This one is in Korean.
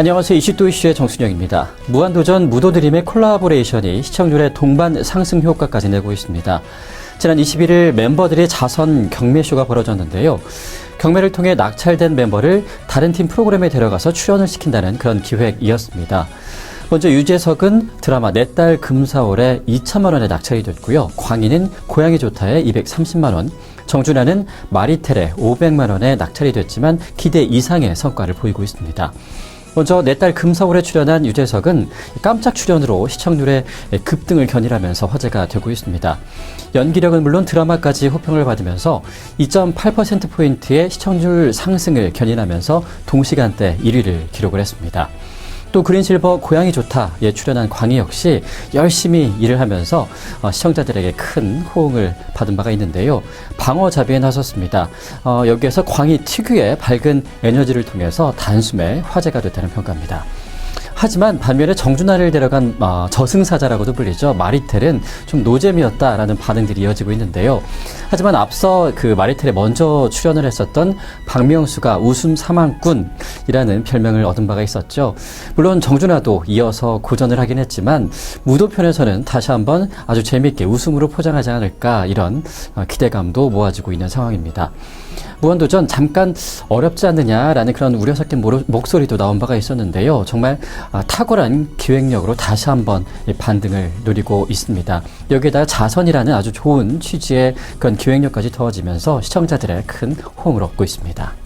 안녕하세요. 이슈또 이슈의 정순영입니다. 무한도전 무도드림의 콜라보레이션이 시청률의 동반 상승 효과까지 내고 있습니다. 지난 21일 멤버들의 자선 경매쇼가 벌어졌는데요. 경매를 통해 낙찰된 멤버를 다른 팀 프로그램에 데려가서 출연을 시킨다는 그런 기획이었습니다. 먼저 유재석은 드라마 내 딸 금사월에 2천만 원에 낙찰이 됐고요. 광희는 고양이 좋다에 230만 원, 정준하는 마리텔에 500만 원에 낙찰이 됐지만 기대 이상의 성과를 보이고 있습니다. 먼저 내 딸 금사월에 출연한 유재석은 깜짝 출연으로 시청률의 급등을 견인하면서 화제가 되고 있습니다. 연기력은 물론 드라마까지 호평을 받으면서 2.8%포인트의 시청률 상승을 견인하면서 동시간대 1위를 기록을 했습니다. 또 그린실버 고양이 좋다에 출연한 광희 역시 열심히 일을 하면서 어, 시청자들에게 큰 호응을 받은 바가 있는데요. 방어 자비에 나섰습니다. 어, 여기에서 광희 특유의 밝은 에너지를 통해서 단숨에 화제가 됐다는 평가입니다. 하지만 반면에 정준하를 데려간 어, 저승사자라고도 불리죠. 마리텔은 좀 노잼이었다라는 반응들이 이어지고 있는데요. 하지만 앞서 그 마리텔에 먼저 출연을 했었던 박명수가 웃음 사망꾼이라는 별명을 얻은 바가 있었죠. 물론 정준하도 이어서 고전을 하긴 했지만 무도편에서는 다시 한번 아주 재밌게 웃음으로 포장하지 않을까 이런 어, 기대감도 모아지고 있는 상황입니다. 무한도전 잠깐 어렵지 않느냐라는 그런 우려 섞인 목소리도 나온 바가 있었는데요. 정말 아, 탁월한 기획력으로 다시 한번 이 반등을 노리고 있습니다. 여기에다 자선이라는 아주 좋은 취지의 그런 기획력까지 더해지면서 시청자들의 큰 호응을 얻고 있습니다.